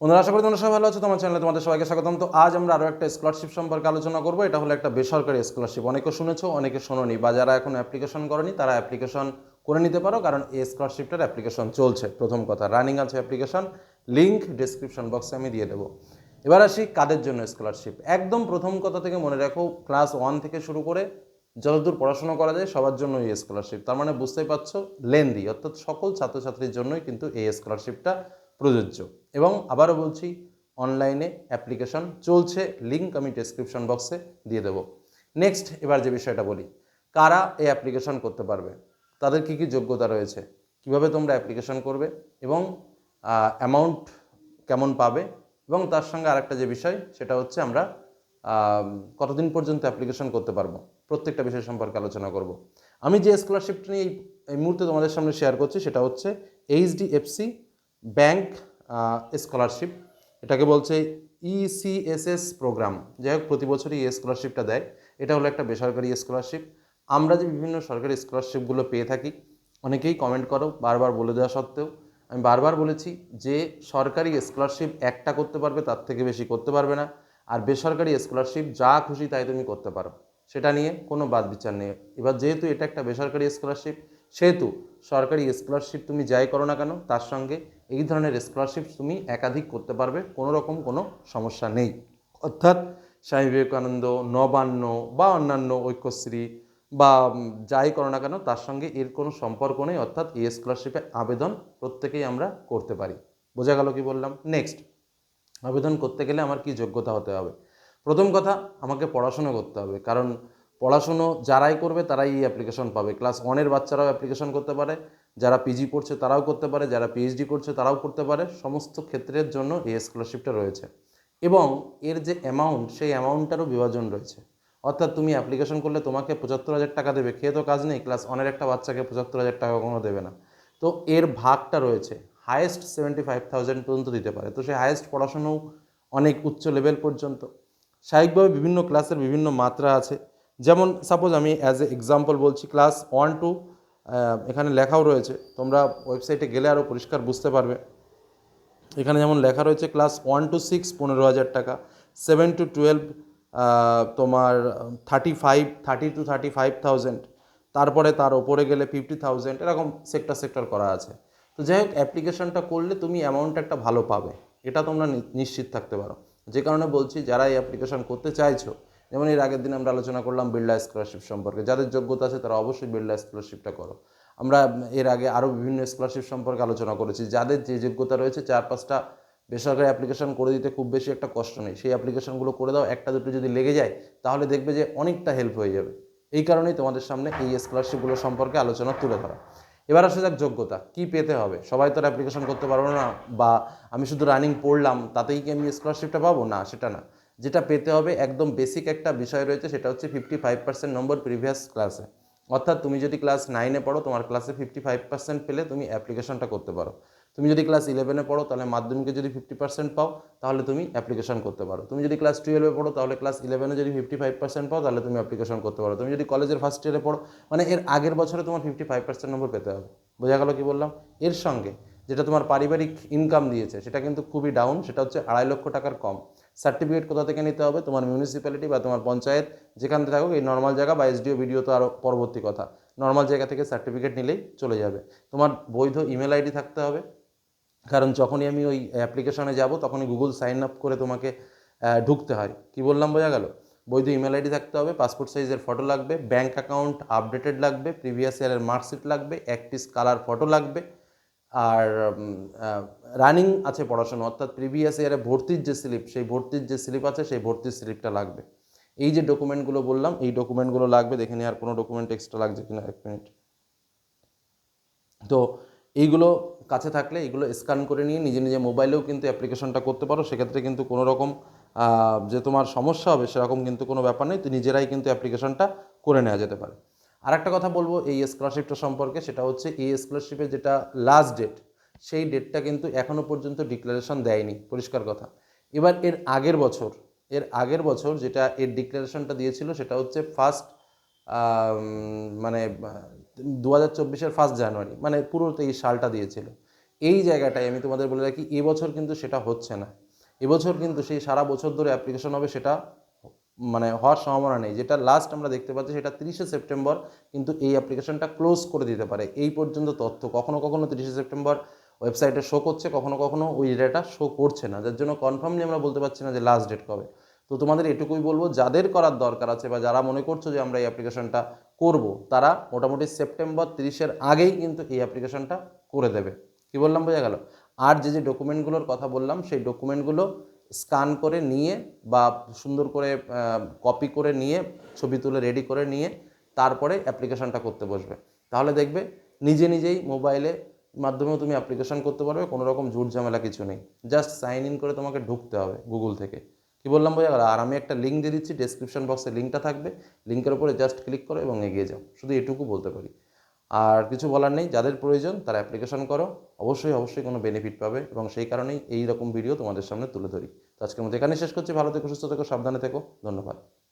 বন্ধুরা, আশা করি তোমরা সবাই ভালো আছো, তোমার চ্যানেলে তোমাদের সবাইকে স্বাগতম। তো আজ আমরা আরও একটা স্কলারশিপ সম্পর্কে আলোচনা করব। এটা হলো একটা বেসরকারি স্কলারশিপ অনেকে শুনেছো, অনেকে শোনোনি, বা যারা এখন অ্যাপ্লিকেশন করেনি, তারা অ্যাপ্লিকেশন করে নিতে পারো, কারণ এই স্কলারশিপটার অ্যাপ্লিকেশন চলছে। প্রথম কথা রানিং আছে অ্যাপ্লিকেশন লিঙ্ক ডিসক্রিপশন বক্সে আমি দিয়ে দেবো। এবার আসি কাদের জন্য স্কলারশিপ একদম প্রথম কথা থেকে মনে রাখো ক্লাস ওয়ান থেকে শুরু করে যতদূর পড়াশোনা করা যায়, সবার জন্য এই স্কলারশিপ তার মানে বুঝতেই পারছ লেন্দি অর্থাৎ সকল ছাত্রছাত্রীর জন্যই কিন্তু এই স্কলারশিপটা প্রযোজ্য। এবং আবারও বলছি, অনলাইনে অ্যাপ্লিকেশন চলছে লিঙ্ক আমি ডেসক্রিপশন বক্সে দিয়ে দেবো। নেক্সট, এবার যে বিষয়টা বলি, কারা এই অ্যাপ্লিকেশন করতে পারবে? তাদের কী কী যোগ্যতা রয়েছে? কীভাবে তোমরা অ্যাপ্লিকেশন করবে? এবং অ্যামাউন্ট কেমন পাবে? এবং তার সঙ্গে আরেকটা যে বিষয়, সেটা হচ্ছে আমরা কতদিন পর্যন্ত অ্যাপ্লিকেশন করতে পারব? প্রত্যেকটা বিষয় সম্পর্কে আলোচনা করব। আমি যে স্কলারশিপটা নিয়ে এই- মুহূর্তে তোমাদের সামনে শেয়ার করছি, সেটা হচ্ছে এইচডিএফসি ব্যাংক স্কলারশিপ। এটাকে বলছে E ইসিএসএস প্রোগ্রাম যাই হোক, প্রতি বছরই এই স্কলারশিপটা দেয়। এটা হলো একটা বেসরকারি স্কলারশিপ। আমরা যে বিভিন্ন সরকারি স্কলারশিপগুলো পেয়ে থাকি, অনেকেই কমেন্ট করো, বারবার বলে দেওয়া সত্ত্বেও। আমি বারবার বলেছি যে সরকারি স্কলারশিপ একটা করতে পারবে, তার থেকে বেশি করতে পারবে না। আর বেসরকারি স্কলারশিপ যা খুশি তাই তুমি করতে পারো। সেটা নিয়ে কোনো বাদ বিচার নেই। এবার যেহেতু এটা একটা বেসরকারি স্কলারশিপ, সেহেতু সরকারি স্কলারশিপ তুমি যাই করো না কেন, তার সঙ্গে এই ধরনের স্কলারশিপ তুমি একাধিক করতে পারবে, কোনো রকম কোনো সমস্যা নেই। অর্থাৎ স্বামী বিবেকানন্দ, নবান্ন বা অন্যান্য ঐক্যশ্রী বা যাই করো না কেন, তার সঙ্গে এর কোনো সম্পর্ক নেই, অর্থাৎ এই স্কলারশিপে আবেদন প্রত্যেকেই আমরা করতে পারি। বোঝা গেল কি বললাম? নেক্সট আবেদন করতে গেলে আমার কি যোগ্যতা হতে হবে? প্রথম কথা, আমাকে পড়াশুনো করতে হবে। কারণ পড়াশুনো যারাই করবে তারাই এই অ্যাপ্লিকেশন পাবে। ক্লাস ওয়ানের বাচ্চারাও অ্যাপ্লিকেশন করতে পারে, যারা পিজি পড়ছে তারাও করতে পারে, যারা পিএইচডি করছে তারাও করতে পারে, সমস্ত ক্ষেত্রের জন্য এই স্কলারশিপটা রয়েছে। এবং এর যে অ্যামাউন্ট সেই অ্যামাউন্টটারও বিভাজন রয়েছে। অর্থাৎ তুমি অ্যাপ্লিকেশন করলে তোমাকে পঁচাত্তর হাজার টাকা দেবে, খেয়ে তো কাজ নেই ক্লাস ওয়ানের একটা বাচ্চাকে পঁচাত্তর হাজার টাকা কোনো দেবে না। তো এর ভাগটা রয়েছে হায়েস্ট সেভেন্টি ফাইভ থাউজেন্ড পর্যন্ত দিতে পারে। তো সেই হায়েস্ট পড়াশুনোও অনেক উচ্চ লেভেল পর্যন্ত। স্বাভাবিকভাবে বিভিন্ন ক্লাসের বিভিন্ন মাত্রা আছে। যেমন সাপোজ আমি অ্যাজ এ এক্সাম্পল বলছি ক্লাস ওয়ান টু এখানে লেখাও রয়েছে, তোমরা ওয়েবসাইটে গেলে আরও পরিষ্কার বুঝতে পারবে। এখানে যেমন লেখা রয়েছে ক্লাস ওয়ান টু সিক্স পনেরো হাজার টাকা সেভেন টু টুয়েলভ তোমার thirty five thirty two thirty five thousand তারপরে তার ওপরে গেলে ফিফটি থাউজেন্ড এরকম সেক্টর সেক্টর করা আছে। তো যাই হোক অ্যাপ্লিকেশনটা করলে তুমি অ্যামাউন্ট একটা ভালো পাবে, এটা তোমরা নিশ্চিত থাকতে পারো। যে কারণে বলছি, যারা এই অ্যাপ্লিকেশন করতে চাইছো যেমন এর আগের দিন আমরা আলোচনা করলাম বিড়লা স্কলারশিপ সম্পর্কে। যাদের যোগ্যতা আছে তারা অবশ্যই বিড়লা স্কলারশিপটা করো। আমরা এর আগে আরও বিভিন্ন স্কলারশিপ সম্পর্কে আলোচনা করেছি। যাদের যে যোগ্যতা রয়েছে চার পাঁচটা বেসরকারি অ্যাপ্লিকেশন করে দিতে খুব বেশি একটা কষ্ট নেই। সেই অ্যাপ্লিকেশনগুলো করে দাও, একটা, দুটো যদি লেগে যায়, তাহলে দেখবে যে অনেকটা হেল্প হয়ে যাবে। এই কারণেই তোমাদের সামনে এই স্কলারশিপগুলো সম্পর্কে আলোচনা তুলে ধরা। এবার আসা যাক যোগ্যতা। কি পেতে হবে? সবাই তো অ্যাপ্লিকেশন করতে পারব না বা আমি শুধু রানিং পড়লাম, তাতেই কি আমি স্কলারশিপটা পাবো? না, সেটা না। যেটা পেতে হবে, একদম বেসিক একটা বিষয় রয়েছে, সেটা হচ্ছে fifty five percent number previous ক্লাসে অর্থাৎ তুমি যদি ক্লাস নাইনে পড়ো, তোমার ক্লাসে ফিফটি ফাইভ পার্সেন্ট পেলে তুমি অ্যাপ্লিকেশনটা করতে পারো। তুমি যদি ক্লাস ইলেভেনে পড়ো, তাহলে মাধ্যমিকে যদি ফিফটি পার্সেন্ট পাও, তাহলে তুমি অ্যাপ্লিকেশন করতে পারো। তুমি যদি ক্লাস টুয়েলভে পড়ো, তাহলে ক্লাস ইলেভেনে যদি ফিফটি ফাইভ পার্সেন্ট পাও, তাহলে তুমি অ্যাপ্লিকেশন করতে পারো। তুমি যদি কলেজের ফার্স্ট ইয়ারে পড়ো মানে এর আগের বছরে তোমার ফিফটি ফাইভ পার্সেন্ট নম্বর পেতে হবে। বোঝা গেল কি বললাম? এর সঙ্গে যেটা তোমার পারিবারিক ইনকাম দিয়েছে, সেটা কিন্তু খুবই ডাউন সেটা হচ্ছে আড়াই লক্ষ টাকার কম। সার্টিফিকেট কোথা থেকে নিতে হবে? তোমার মিউনিসিপ্যালিটি বা তোমার পঞ্চায়েত যেখান থেকে থাকুক, এই নর্মাল জায়গা বা এসডিও ভিডিও তো আরও পরবর্তী কথা। নর্মাল জায়গা থেকে সার্টিফিকেট নিলেই চলে যাবে। তোমার বৈধ ইমেল আইডি থাকতে হবে। কারণ যখনই আমি ওই অ্যাপ্লিকেশনে যাব, তখনই গুগল সাইন আপ করে তোমাকে ঢুকতে হয়। কি বললাম বোঝা গেল? বৈধ ইমেল আইডি থাকতে হবে পাসপোর্ট সাইজের ফটো লাগবে ব্যাঙ্ক অ্যাকাউন্ট আপডেটেড লাগবে প্রিভিয়াস ইয়ারের মার্কশিট লাগবে একটিস কালার ফটো লাগবে। আর রানিং আছে পড়াশোনা, অর্থাৎ প্রিভিয়াস ইয়ারে ভর্তির যে স্লিপ সেই ভর্তির যে স্লিপ আছে, সেই ভর্তির স্লিপটা লাগবে। এই যে ডকুমেন্টগুলো বললাম, এই ডকুমেন্টগুলো লাগবে, দেখে নিই আর কোনো ডকুমেন্ট এক্সট্রা লাগছে কিনা এক মিনিট তো এইগুলো কাছে থাকলে এইগুলো স্ক্যান করে নিয়ে নিজে নিজে মোবাইলেও কিন্তু অ্যাপ্লিকেশনটা করতে পারো। সেক্ষেত্রে কিন্তু কোনো রকম যে তোমার সমস্যা হবে সেরকম কিন্তু কোনো ব্যাপার নেই। নিজেরাই কিন্তু অ্যাপ্লিকেশনটা করে নেওয়া যেতে পারে। আর একটা কথা বলব এই স্কলারশিপটা সম্পর্কে, সেটা হচ্ছে এই স্কলারশিপের যেটা লাস্ট ডেট সেই ডেটটা কিন্তু এখনও পর্যন্ত ডিক্লারেশন দেয়নি, পরিষ্কার কথা। এবার এর আগের বছর, এর আগের বছর যেটা এর ডিক্লারেশনটা দিয়েছিল, সেটা হচ্ছে ফার্স্ট মানে দু হাজার চব্বিশের ফার্স্ট জানুয়ারি মানে পুরো এই সালটা দিয়েছিল। এই জায়গাটায় আমি তোমাদের বলে রাখি, এবছর কিন্তু সেটা হচ্ছে না। এবছর কিন্তু সেই সারা বছর ধরে অ্যাপ্লিকেশন হবে, সেটা মানে হওয়ার সম্ভাবনা নেই। যেটা লাস্ট আমরা দেখতে পাচ্ছি সেটা তিরিশে সেপ্টেম্বর, কিন্তু এই অ্যাপ্লিকেশনটা ক্লোজ করে দিতে পারে। এই পর্যন্ত তথ্য। কখনো কখনো তিরিশে সেপ্টেম্বর ওয়েবসাইটে শো করছে, কখনো কখনো ওই ডেটা শো করছে না। যার জন্য কনফার্মলি আমরা বলতে পারছি না যে লাস্ট ডেট কবে। তো তোমাদের এটুকুই বলব, যাদের করার দরকার আছে বা যারা মনে করছ যে আমরা এই অ্যাপ্লিকেশনটা করব, তারা মোটামুটি সেপ্টেম্বর তিরিশের আগেই কিন্তু এই অ্যাপ্লিকেশনটা করে দেবে। কি বললাম, বোঝা গেল? আর যে যে ডকুমেন্টগুলোর কথা বললাম, সেই ডকুমেন্টগুলো স্ক্যান করে নিয়ে বা সুন্দর করে কপি করে নিয়ে, ছবি তুলে রেডি করে নিয়ে তারপরে অ্যাপ্লিকেশনটা করতে বসবে। তাহলে দেখবে নিজে নিজেই মোবাইলে মাধ্যমেও তুমি অ্যাপ্লিকেশন করতে পারবে, কোনো রকম ঝুট ঝামেলা কিছু নেই। জাস্ট সাইন ইন করে তোমাকে ঢুকতে হবে গুগল থেকে। কি বললাম বোঝা গেল? আর আমি একটা লিঙ্ক দিয়ে দিচ্ছি ডেসক্রিপশন বক্সে লিঙ্কটা থাকবে। লিঙ্কের উপরে জাস্ট ক্লিক করো এবং এগিয়ে যাও। শুধু এটুকু বলতে পারি। আর কিছু বলার নেই, যাদের প্রয়োজন তারা অ্যাপ্লিকেশন করো। অবশ্যই অবশ্যই কোনো বেনিফিট পাবে এবং সেই কারণেই এই রকম ভিডিও তোমাদের সামনে তুলে ধরি। তো আজকের মতো এখানে শেষ করছি। ভালো থেকো, সুস্থ থেকো, সাবধানে থেকো। ধন্যবাদ।